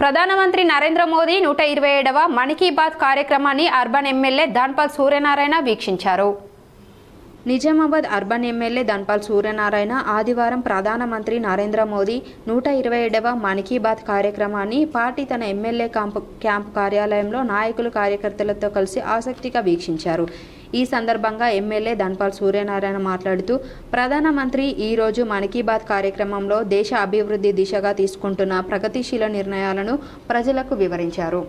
ప్రధానమంత్రి నరేంద్ర మోదీ నూట ఇరవై ఏడవ మన్ కీ బాత్ కార్యక్రమాన్ని అర్బన్ ఎమ్మెల్యే ధన్పాల్ సూర్యనారాయణ వీక్షించారు. నిజామాబాద్ అర్బన్ ఎమ్మెల్యే ధన్పాల్ సూర్యనారాయణ ఆదివారం ప్రధానమంత్రి నరేంద్ర మోదీ నూట ఇరవై ఏడవ మన్ కీ బాత్ కార్యక్రమాన్ని పార్టీ తన ఎమ్మెల్యే క్యాంపు క్యాంపు కార్యాలయంలో నాయకులు కార్యకర్తలతో కలిసి ఆసక్తిగా వీక్షించారు. ఈ సందర్భంగా ఎమ్మెల్యే ధన్పాల్ సూర్యనారాయణ మాట్లాడుతూ ప్రధానమంత్రి ఈరోజు మన్ కీ బాత్ కార్యక్రమంలో దేశ అభివృద్ధి దిశగా తీసుకుంటున్న ప్రగతిశీల నిర్ణయాలను ప్రజలకు వివరించారు.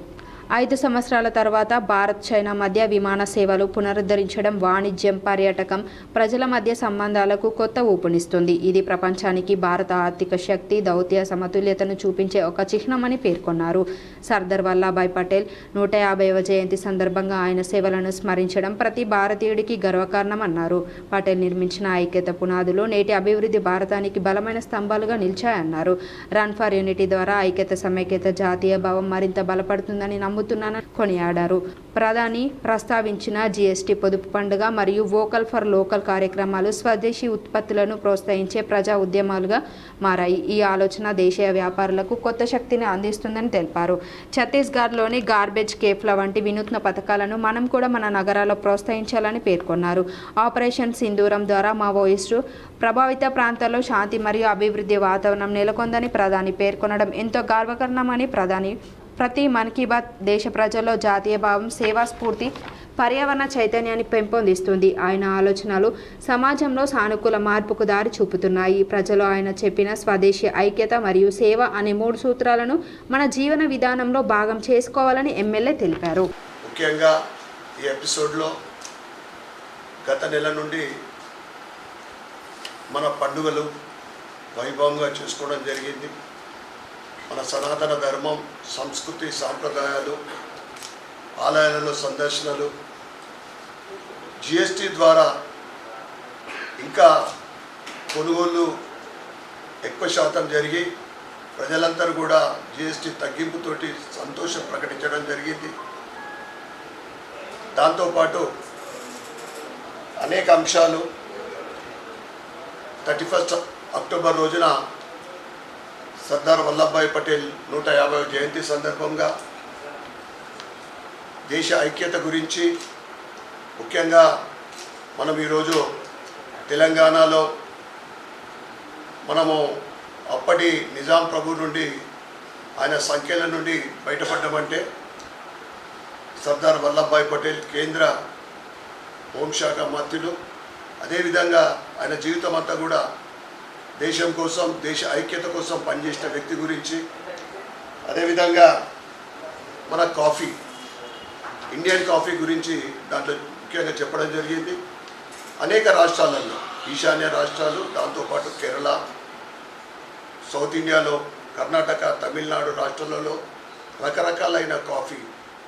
ఐదు సంవత్సరాల తర్వాత భారత్ చైనా మధ్య విమాన సేవలు పునరుద్ధరించడం వాణిజ్యం పర్యాటకం ప్రజల మధ్య సంబంధాలకు కొత్త ఊపునిస్తుంది. ఇది ప్రపంచానికి భారత ఆర్థిక శక్తి దౌత్య సమతుల్యతను చూపించే ఒక చిహ్నమని పేర్కొన్నారు. సర్దార్ వల్లభాయ్ పటేల్ నూట యాభైవ జయంతి సందర్భంగా ఆయన సేవలను స్మరించడం ప్రతి భారతీయుడికి గర్వకారణమన్నారు. పటేల్ నిర్మించిన ఐక్యత పునాదులు నేటి అభివృద్ధి భారతానికి బలమైన స్తంభాలుగా నిలిచాయన్నారు. రన్ ఫర్ యూనిటీ ద్వారా ఐక్యత సమైక్యత జాతీయ భావం మరింత బలపడుతుందని నమ్ముతున్నానని కొనియాడారు. ప్రధాని ప్రస్తావించిన జీఎస్టీ పొదుపు పండుగ మరియు వోకల్ ఫర్ లోకల్ కార్యక్రమాలు స్వదేశీ ఉత్పత్తులను ప్రోత్సహించే ప్రజా ఉద్యమాలుగా మారాయి. ఈ ఆలోచన దేశీయ వ్యాపారులకు కొత్త శక్తిని అందిస్తుందని తెలిపారు. ఛత్తీస్గఢ్లోని గార్బేజ్ కేఫ్ల వంటి వినూత్న పథకాలను మనం కూడా మన నగరాల్లో ప్రోత్సహించాలని పేర్కొన్నారు. ఆపరేషన్ సింధూరం ద్వారా మావోయిస్టు ప్రభావిత ప్రాంతాల్లో శాంతి మరియు అభివృద్ధి వాతావరణం నెలకొందని ప్రధాని పేర్కొనడం ఎంతో గర్వకారణమని ప్రధాని ప్రతి మన్ కీ బాత్ దేశ ప్రజల్లో జాతీయ భావం సేవా స్ఫూర్తి పర్యావరణ చైతన్యాన్ని పెంపొందిస్తుంది. ఆయన ఆలోచనలు సమాజంలో సానుకూల మార్పుకు దారి చూపుతున్నాయి. ప్రజలు ఆయన చెప్పిన స్వదేశీ ఐక్యత మరియు సేవ అనే మూడు సూత్రాలను మన జీవన విధానంలో భాగం చేసుకోవాలని ఎమ్మెల్యే తెలిపారు. ముఖ్యంగా ఈ ఎపిసోడ్లో గత నెల నుండి మన పండుగలు వైభవంగా చేసుకోవడం జరిగింది. మన సనాతన ధర్మం సంస్కృతి సాంప్రదాయాలు ఆలయాలలో సందర్శనలు జిఎస్టి ద్వారా ఇంకా కొనుగోళ్ళు ఎక్కువ శాతం జరిగి ప్రజలందరూ కూడా జిఎస్టి తగ్గింపుతోటి సంతోషం ప్రకటించడం జరిగింది. దాంతోపాటు అనేక అంశాలు థర్టీ ఫస్ట్ అక్టోబర్ రోజున సర్దార్ వల్లభాయ్ పటేల్ నూట యాభై జయంతి సందర్భంగా దేశ ఐక్యత గురించి ముఖ్యంగా మనం ఈరోజు తెలంగాణలో మనము అప్పటి నిజాం ప్రభు నుండి ఆయన సంఖ్యల నుండి బయటపడ్డమంటే సర్దార్ వల్లభాయ్ పటేల్ కేంద్ర హోంశాఖ మంత్రులు అదేవిధంగా ఆయన జీవితం అంతా కూడా దేశం కోసం దేశ ఐక్యత కోసం పనిచేసిన వ్యక్తి గురించి. అదేవిధంగా మన కాఫీ ఇండియన్ కాఫీ గురించి దాంట్లో ముఖ్యంగా చెప్పడం జరిగింది. అనేక రాష్ట్రాలలో ఈశాన్య రాష్ట్రాలు దాంతోపాటు కేరళ సౌత్ ఇండియాలో కర్ణాటక తమిళనాడు రాష్ట్రాలలో రకరకాలైన కాఫీ